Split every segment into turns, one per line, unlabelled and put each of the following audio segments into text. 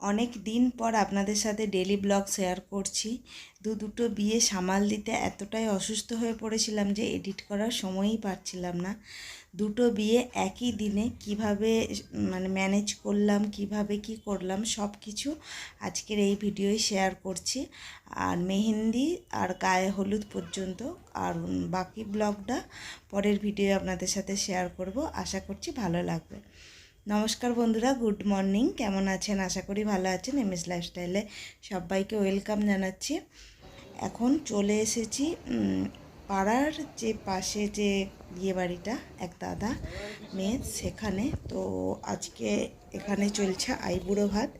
অনেক দিন পর আপনাদের সাথে ডেলি ব্লগ শেয়ার করছি। দু দুটো বিয়ে সামাল দিতে এতটাই অসুস্থ হয়ে পড়েছিলাম যে এডিট করার সময়ই পাচ্ছিলাম না। দুটো বিয়ে একই দিনে কীভাবে মানে ম্যানেজ করলাম, কীভাবে কি করলাম সব কিছু আজকের এই ভিডিওয় শেয়ার করছি। আর মেহেন্দি আর গায়ে হলুদ পর্যন্ত, আর বাকি ব্লগটা পরের ভিডিও আপনাদের সাথে শেয়ার করব। আশা করছি ভালো লাগবে। নমস্কার বন্ধুরা, গুড মর্নিং। কেমন আছেন? আশা করি ভালো আছেন। এম এস লাইফস্টাইলে সবাইকে ওয়েলকাম জানাচ্ছি। এখন চলে এসেছি পাড়ার যে পাশে যে বিয়ে বাড়িটা, এক দাদা মেয়ে সেখানে। তো আজকে এখানে চলছে আইবুড়ো ভাত।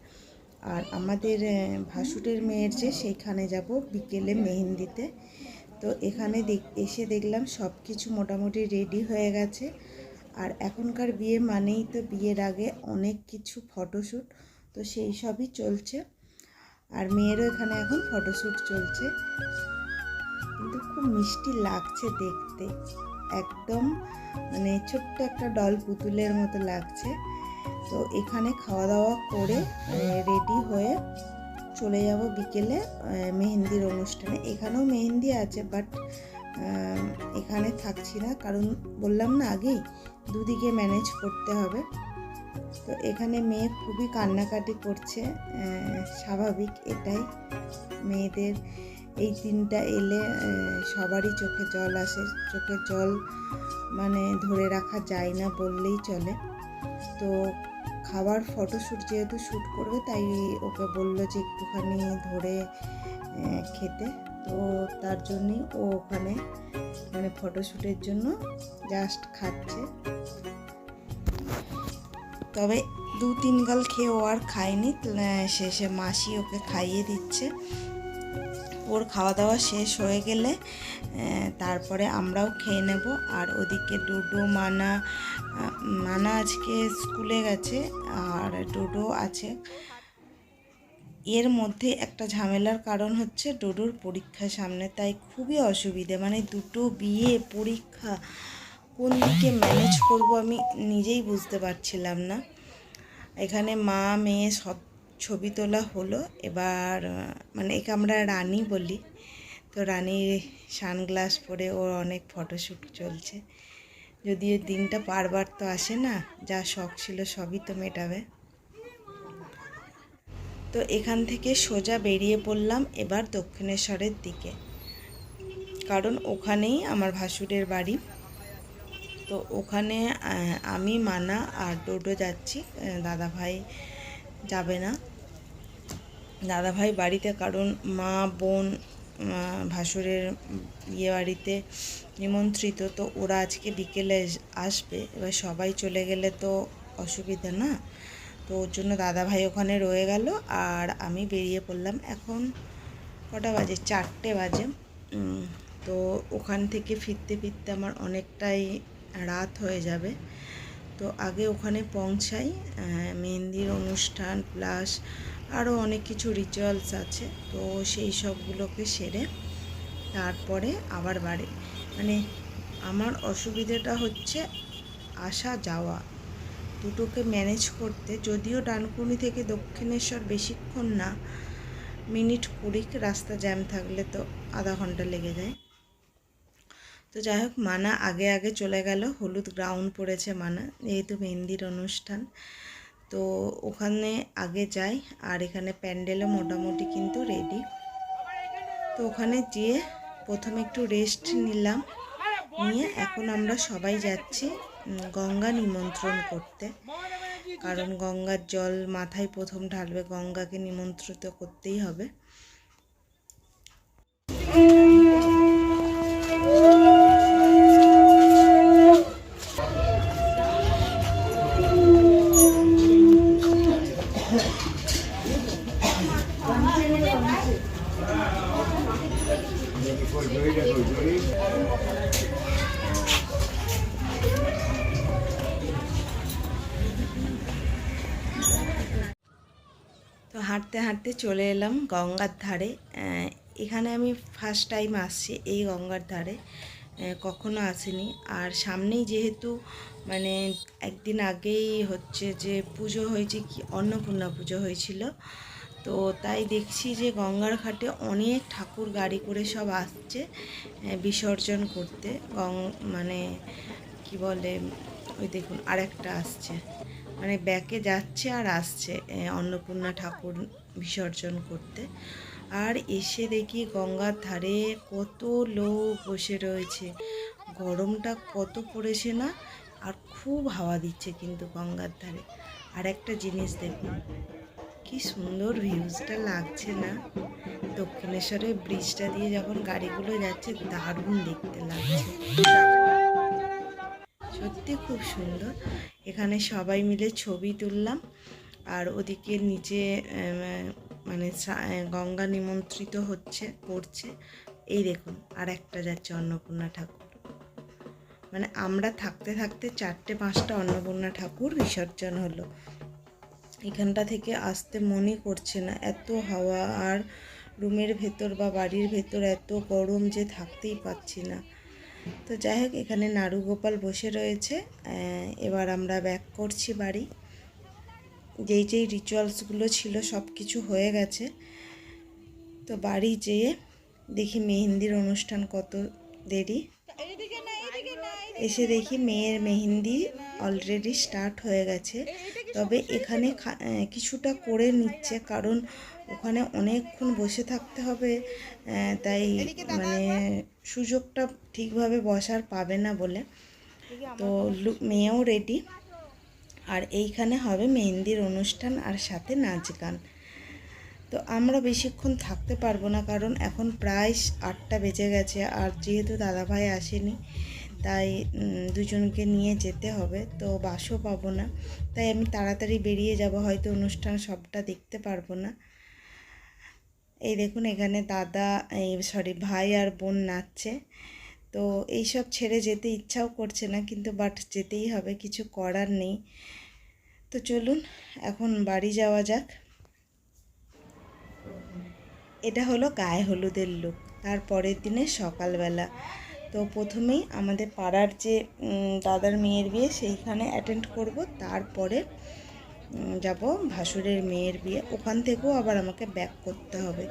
আর আমাদের ভাসুরের মেয়ের যে, সেইখানে যাব বিকেলে মেহেন্দিতে। তো এখানে এসে দেখলাম সব কিছু মোটামুটি রেডি হয়ে গেছে। আর এখনকার বিয়ে মানেই তো বিয়ের আগে অনেক কিছু ফটোশ্যুট তো সেই সবই চলছে। আর মেয়েরও এখানে এখন ফটোশ্যুট চলছে। কিন্তু খুব মিষ্টি লাগছে দেখতে। একদম মানে ছোট্ট একটা ডল পুতুলের মতো লাগছে। তো এখানে খাওয়া দাওয়া করে রেডি হয়ে চলে যাব বিকেলে মেহেন্দির অনুষ্ঠানে। এখানেও মেহেন্দি আছে বাট এখানে থাকছি না। কারণ বললাম না আগেই দুদিকে ম্যানেজ করতে হবে। তো এখানে মেয়ে খুবই কান্নাকাটি করছে স্বাভাবিক এটাই। মেয়েদের এই দিনটা এলে সবারই চোখে জল আসে। চোখে জল মানে ধরে রাখা যায় না বললেই চলে। তো খাবার ফটোশ্যুট যেহেতু শ্যুট করবে, তাই ওকে বলল যে একটুখানি ধরে খেতে। তো তার জন্যই ও ওখানে মানে ফটোশ্যুটের জন্য জাস্ট খাচ্ছে। তবে দু তিন গাল খেয়ে ও আর খায়নি শেষে মাসি ওকে খাইয়ে দিচ্ছে। ওর খাওয়া দাওয়া শেষ হয়ে গেলে তারপরে আমরাও খেয়ে নেব। আর ওদিকে ডোডো, মানা মানা আজকে স্কুলে গেছে, আর ডোডো আছে। এর মধ্যে একটা ঝামেলার কারণ হচ্ছে ডোডোর পরীক্ষা সামনে, তাই খুবই অসুবিধে। মানে দুটো বিয়ে, পরীক্ষা, কোন দিকে ম্যানেজ করব আমি নিজেই বুঝতে পারছিলাম না। এখানে মা, মেয়ে সব ছবি তোলা হলো। এবার মানে একে আমরা রানী বলি। তো রানীর সানগ্লাস পরে ওর অনেক ফটোশ্যুট চলছে। যদিও দিনটা বারবার তো আসে না, যা শখ ছিল সবই তো মেটাবে। তো এখান থেকে সোজা বেরিয়ে পড়লাম এবার দক্ষিণেশ্বরের দিকে। কারণ ওখানেই আমার ভাসুরের বাড়ি। তো ওখানে আমি, মানা আর ডোডো যাচ্ছি। দাদা ভাই যাবে না। দাদা ভাই বাড়িতে কারণ মা, বোন ভাসুরের বিয়ে বাড়িতে নিমন্ত্রিত। তো ওরা আজকে বিকেলে আসবে। এবার সবাই চলে গেলে তো অসুবিধা না। তো ওর জন্য দাদা ভাই ওখানে রয়ে গেল আর আমি বেরিয়ে পড়লাম এখন কটা বাজে? চারটে বাজে। তো ওখান থেকে ফিরতে ফিরতে আমার অনেকটাই রাত হয়ে যাবে। তো আগে ওখানে পৌঁছাই মেহেন্দির অনুষ্ঠান প্লাস আরও অনেক কিছু রিচুয়ালস আছে। তো সেই সবগুলোকে সেরে তারপরে আবার বাড়ি। মানে আমার অসুবিধাটা হচ্ছে আসা যাওয়া দুটোকে ম্যানেজ করতে যদিও ডানকুনি থেকে দক্ষিণেশ্বর বেশিক্ষণ না, মিনিট কুড়িক রাস্তা জ্যাম থাকলে তো আধা ঘণ্টা লেগে যায়। তো যাই হোক, মানা আগে আগে চলে গেল, হলুদ গ্রাউন্ড পড়েছে মানা, যেহেতু মেহেন্দির অনুষ্ঠান। তো ওখানে আগে যাই, আর এখানে প্যান্ডেলও মোটামুটি কিন্তু রেডি তো ওখানে যেয়ে প্রথমে একটু রেস্ট নিলাম, নিয়ে এখন আমরা সবাই যাচ্ছি। গঙ্গা নিমন্ত্রণ করতে। কারণ গঙ্গার জল মাথায় প্রথম ঢালবে গঙ্গাকে নিমন্ত্রিত করতেই হবে। চলে এলাম গঙ্গার ধারে। এখানে আমি ফার্স্ট টাইম আসছি এই গঙ্গার ধারে। কখনো আসিনি। আর সামনেই যেহেতু মানে একদিন আগেই হচ্ছে যে পুজো হয়েছে কি, অন্নপূর্ণা পুজো হয়েছিল। তো তাই দেখছি যে গঙ্গার ঘাটে অনেক ঠাকুর গাড়ি করে সব আসছে বিসর্জন করতে। গং মানে কি বলে, ওই দেখুন, আরেকটা আসছে। মানে ব্যাকে যাচ্ছে আর আসছে অন্নপূর্ণা ঠাকুর বিসর্জন করতে। আর এসে দেখি গঙ্গার ধারে কত লোক বসে রয়েছে। গরমটা কত পড়েছে না? আর খুব হাওয়া দিচ্ছে কিন্তু গঙ্গার ধারে। আর একটা জিনিস দেখুন, কি সুন্দর ভিউজটা লাগছে না? দক্ষিণেশ্বরের ব্রিজটা দিয়ে যখন গাড়িগুলো যাচ্ছে, দারুণ দেখতে লাগছে। সত্যি খুব সুন্দর। এখানে সবাই মিলে ছবি তুললাম। আর ওদিকে নিচে মানে গঙ্গা নিমন্ত্রিত হচ্ছে, পড়ছে। এই দেখুন আর একটা যাচ্ছে অন্নপূর্ণা ঠাকুর। মানে আমরা থাকতে থাকতে চারটে পাঁচটা অন্নপূর্ণা ঠাকুর বিসর্জন হলো। এখানটা থেকে আসতে মনই করছে না। এত হাওয়া, আর রুমের ভেতর বা বাড়ির ভেতর এত গরম যে থাকতেই পাচ্ছি না। তো যাই হোক এখানে নাড়ু গোপাল বসে রয়েছে। এবার আমরা ব্যাক করছি বাড়ি। যেই যেই রিচুয়ালসগুলো ছিল সব কিছু হয়ে গেছে। তো বাড়ি যেয়ে দেখি মেহেন্দির অনুষ্ঠান কত দেরি। এসে দেখি মেয়ের মেহেন্দি অলরেডি স্টার্ট হয়ে গেছে। তবে এখানে কিছুটা করে নিচ্ছে কারণ ওখানে অনেকক্ষণ বসে থাকতে হবে তাই মানে সুযোগটা ঠিকভাবে বসার পাবে না বলে। তো মেয়েও রেডি আর এইখানে হবে মেহেন্দির অনুষ্ঠান আর সাথে নাচ গান। তো আমরা বেশিক্ষণ থাকতে পারব না কারণ এখন প্রায় আটটা বেজে গেছে আর যেহেতু দাদাভাই আসেনি তাই দুজনকে নিয়ে যেতে হবে। তো বাসও পাবো না। তাই আমি তাড়াতাড়ি বেরিয়ে যাব। হয়তো অনুষ্ঠান সবটা দেখতে পারব না। এই দেখুন, এখানে দাদা, এই সরি ভাই আর বোন নাচছে। তো এইসব ছেড়ে যেতে ইচ্ছাও করছে না, কিন্তু বাট যেতেই হবে, কিছু করার নেই। তো চলুন, এখন বাড়ি যাওয়া যাক। এটা হলো গায়ে হলুদের লুক তার পরের দিনে সকালবেলা। তো প্রথমেই আমাদের পাড়ার যে দাদার মেয়ের বিয়ে সেইখানে অ্যাটেন্ড করব। তারপরে যাব ভাসুরের মেয়ের বিয়ে। ওখান থেকেও আবার আমাকে ব্যাক করতে হবে।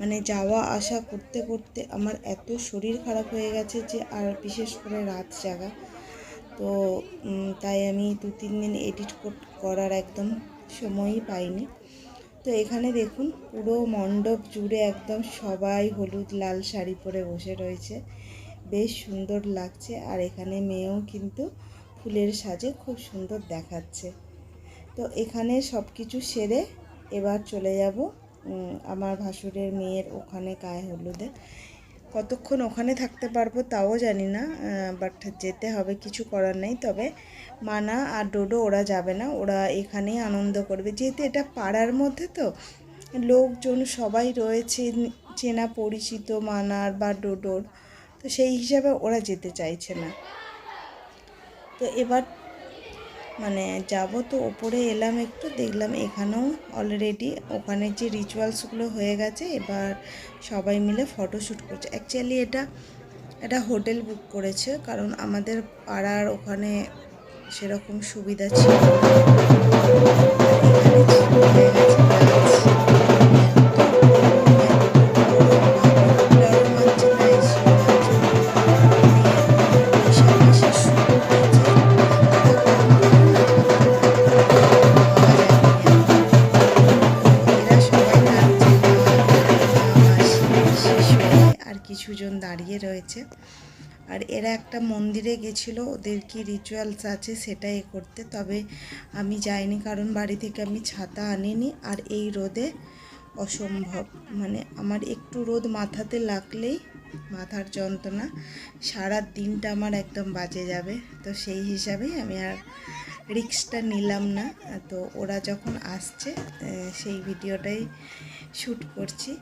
মানে যাওয়া আসা করতে করতে আমার এত শরীর খারাপ হয়ে গেছে যে, আর বিশেষ করে রাত জাগা। তো তাই আমি দু তিন দিন এডিট করার একদম সময়ই পাইনি। তো এখানে দেখুন, পুরো মণ্ডপ জুড়ে একদম সবাই হলুদ লাল শাড়ি পরে বসে রয়েছে। বেশ সুন্দর লাগছে আর এখানে মেয়েও কিন্তু ফুলের সাজে খুব সুন্দর দেখাচ্ছে। তো এখানে সব কিছু সেরে এবার চলে যাব আমার ভাসুরের মেয়ের ওখানে গায়ে হলুদে। কতক্ষণ ওখানে থাকতে পারব তাও জানি না বাট যেতে হবে, কিছু করার নেই। তবে মানা আর ডোডো ওরা যাবে না, ওরা এখানেই আনন্দ করবে। যেহেতু এটা পাড়ার মধ্যে তো, লোকজন সবাই রয়েছে, চেনা পরিচিত মানার বা ডোডোর। তো সেই হিসাবে ওরা যেতে চাইছে না। তো এবার মানে যাব তো ওপরে এলাম একটু, দেখলাম এখানেও অলরেডি ওখানে যে রিচুয়ালসগুলো হয়ে গেছে, এবার সবাই মিলে ফটোশ্যুট করছে। অ্যাকচুয়ালি এটা এটা হোটেল বুক করেছে, কারণ আমাদের পাড়ার ওখানে সেরকম সুবিধা ছিল একটা মন্দিরে গেছিল, ওদের কি রিচুয়ালস আছে সেটাই করতে, তবে আমি যাইনি কারণ বাড়ি থেকে আমি ছাতা আনিনি আর এই রোদে অসম্ভব। মানে আমার একটু রোদ মাথাতে লাগলেই মাথার যন্ত্রণা, সারা দিনটা আমার একদম বাজে যাবে। তো সেই হিসাবেই আমি আর রিক্সটা নিলাম না। তো ওরা যখন আসছে সেই ভিডিওটাই শ্যুট করছি।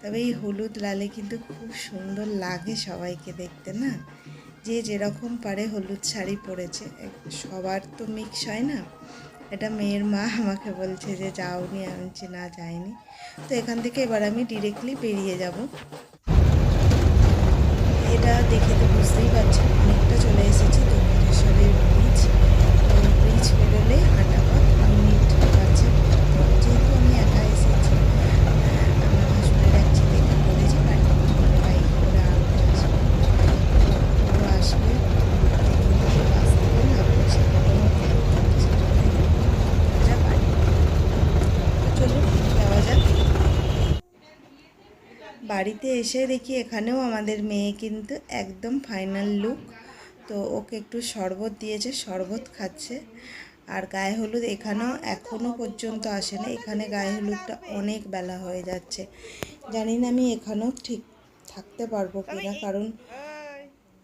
তবে এই হলুদ লালে কিন্তু খুব সুন্দর লাগে সবাইকে দেখতে, না? যে যেরকম পারে হলুদ শাড়ি পরেছে। সবার তো মিক্স হয় না? এটা মেয়ের মা আমাকে বলছে যে, যাওনি আমি না যাইনি তো এখান থেকে এবার আমি ডিরেক্টলি বেরিয়ে যাব। এটা দেখে তো বুঝতেই পারছি, অনেকটা চলে এসেছি দক্ষিণেশ্বরের ব্রিজ ব্রিজ বেরোলে হাঁটা পথ মিনিট যাচ্ছে যেহেতু আমি একা এসেছি আমার হাসবেন্ড একটি দেখে বলেছি বাড়ি করে বাইক করে আনতে আসবে তো ও আসবে ঘুরতে কিন্তু বাস থেকে নামবে সেখানেও সোজা বাড়ি তো চলুন যাওয়া যাক বাড়িতে এসে দেখি এখানেও আমাদের মেয়ে কিন্তু একদম ফাইনাল লুক তো ওকে একটু শরবত দিয়েছে, শরবত খাচ্ছে। আর গায়ে হলুদ এখানেও এখনও পর্যন্ত আসে না এখানে গায়ে হলুদটা অনেক বেলা হয়ে যাচ্ছে। জানি না আমি এখানেও ঠিক থাকতে পারব কিনা, কারণ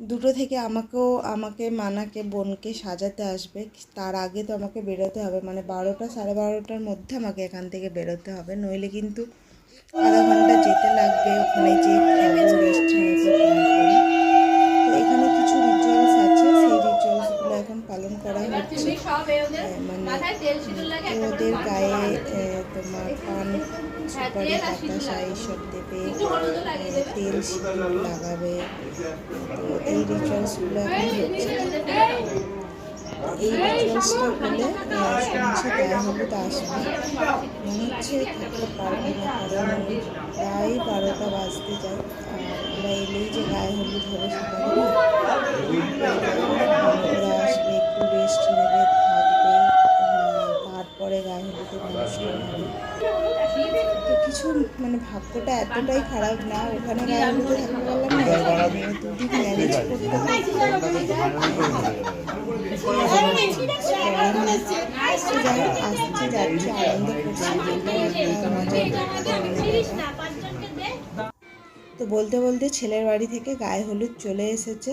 দুটো থেকে আমাকেও, আমাকে, মানাকে, বোনকে সাজাতে আসবে। তার আগে তো আমাকে বেরোতে হবে। মানে বারোটা, সাড়ে বারোটার মধ্যে আমাকে এখান থেকে বেরোতে হবে। নইলে কিন্তু আধা ঘণ্টা যেতে লাগবে ওখানে যে খাব রেস্ট নেব তো এখানে কিছু রিচুয়ালস আছে সেই রিচুয়ালসগুলো এখন পালন করা হচ্ছে। মানে ওদের গায়ে তোমার পান সুপারি বাতাসা এইসব দেবে। তেল লাগাবে। তো এই রিচুয়ালসগুলো এখন হচ্ছে। এই রিচুয়ালসটা হলে সমাজে গায়ে হলুদ আসবে মনে হচ্ছে থাকতে পারবে না, কারণ প্রায় বারোটা বাজতে যায়। ওরা এলেই যে গায়ে হলুদ হবে সেটা না ওরা আসবে, একটু রেস্ট নেবে, থাকবে তারপরে গায়ে হলুদের অনুষ্ঠান হবে। তো কিছু মানে ভাগ্যটা এতটাই খারাপ না, ওখানে গায়ে হলুদে থাকতে পারলাম তো বলতে বলতে ছেলের বাড়ি থেকে গায়ে হলুদ চলে এসেছে।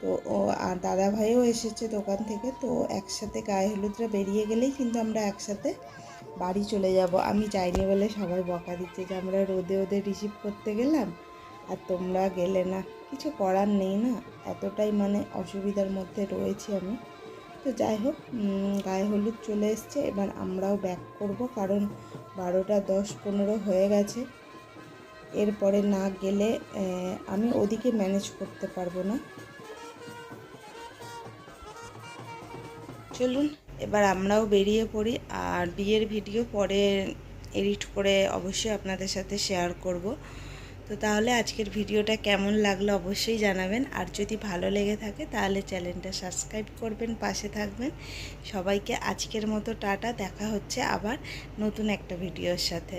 তো ও আর দাদা ভাইও এসেছে দোকান থেকে। তো একসাথে গায়ে হলুদটা বেরিয়ে গেলেই কিন্তু আমরা একসাথে বাড়ি চলে যাব। আমি যাইনি বলে সবাই বকা দিচ্ছে যে আমরা রোদে ওদের রিসিভ করতে গেলাম। আর তোমরা গেলে না, কিছু করার নেই না? এতটাই মানে অসুবিধার মধ্যে রয়েছি আমি। তো যাই হোক গায়ে হলুদ চলে এসছে, এবার আমরাও ব্যাক করব, কারণ বারোটা দশ পনেরো হয়ে গেছে। এরপরে না গেলে আমি ওদিকে ম্যানেজ করতে পারব না। চলুন, এবার আমরাও বেরিয়ে পড়ি, আর বিয়ের ভিডিও পরে এডিট করে অবশ্যই আপনাদের সাথে শেয়ার করব। তো তাহলে আজকের ভিডিওটা কেমন লাগল অবশ্যই জানাবেন। আর যদি ভালো লেগে থাকে তাহলে চ্যানেলটা সাবস্ক্রাইব করবেন, পাশে থাকবেন। সবাইকে আজকের মতো টাটা, দেখা হচ্ছে আবার নতুন একটা ভিডিওর সাথে।